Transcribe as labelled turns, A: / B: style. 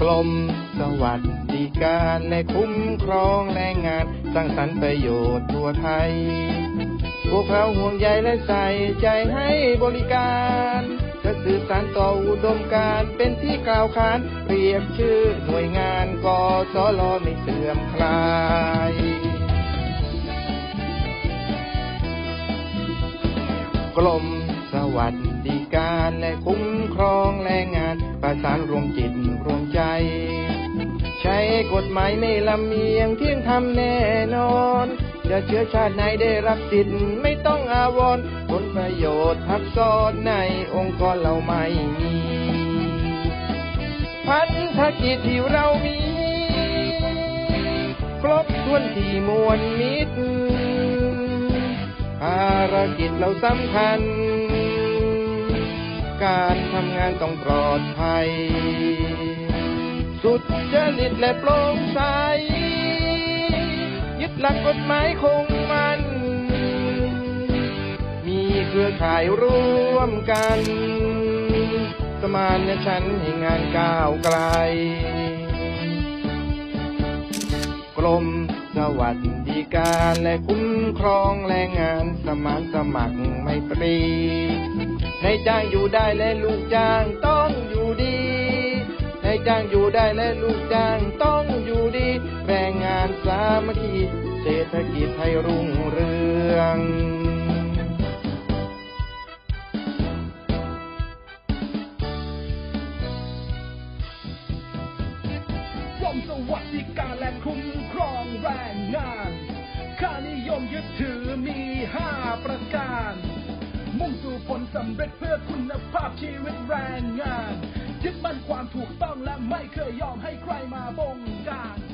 A: กรมสวัสดิการและคุ้มครองแรงงานสร้างสรรค์ประโยชน์ทั่วไทย พวกเราห่วงใยและใส่ใจให้บริการจะสื่อสารต่ออุดมการเป็นที่กล่าวขานเรียกชื่อหน่วยงานกสลไม่เสื่อมคลายกรมสวัสดิการและคุ้มครองแรงงาน ประสานรวมจิตรวม กฎหมายไม่ลำเอียงเที่ยงธรรมแน่นอนจะเชื้อชาติไหนได้รับสิทธิ์ไม่ต้องอาวรณ์ผลประโยชน์ทับซ้อนในองค์กรเราไม่มี พันธกิจที่เรามี ครบถ้วนที่มวลมิตรภารกิจเราสำคัญ การทำงานต้องปลอดภัย สุดจริตและโปร่งใส ยึดหลักกฎหมายคงมัน มีเครือข่ายร่วมกัน สมานฉันให้งานก้าวไกลกรมสวัสดิการและคุ้มครองแรงงานสมานสมัครไม่ปรี ในจ้างอยู่ได้และลูกจ้างต้องอยู่ดี ในจ้างอยู่ได้และลูกจ้างต้องอยู่ดีแรงงานสามัคคีเศรษฐกิจให้รุ่งเรือง
B: กรมสวัสดิการและคุ้มครองแรงงาน ค่านิยมยึดถือมีห้าประการ มุ่งสู่ผลสำเร็จเพื่อคุณภาพชี God.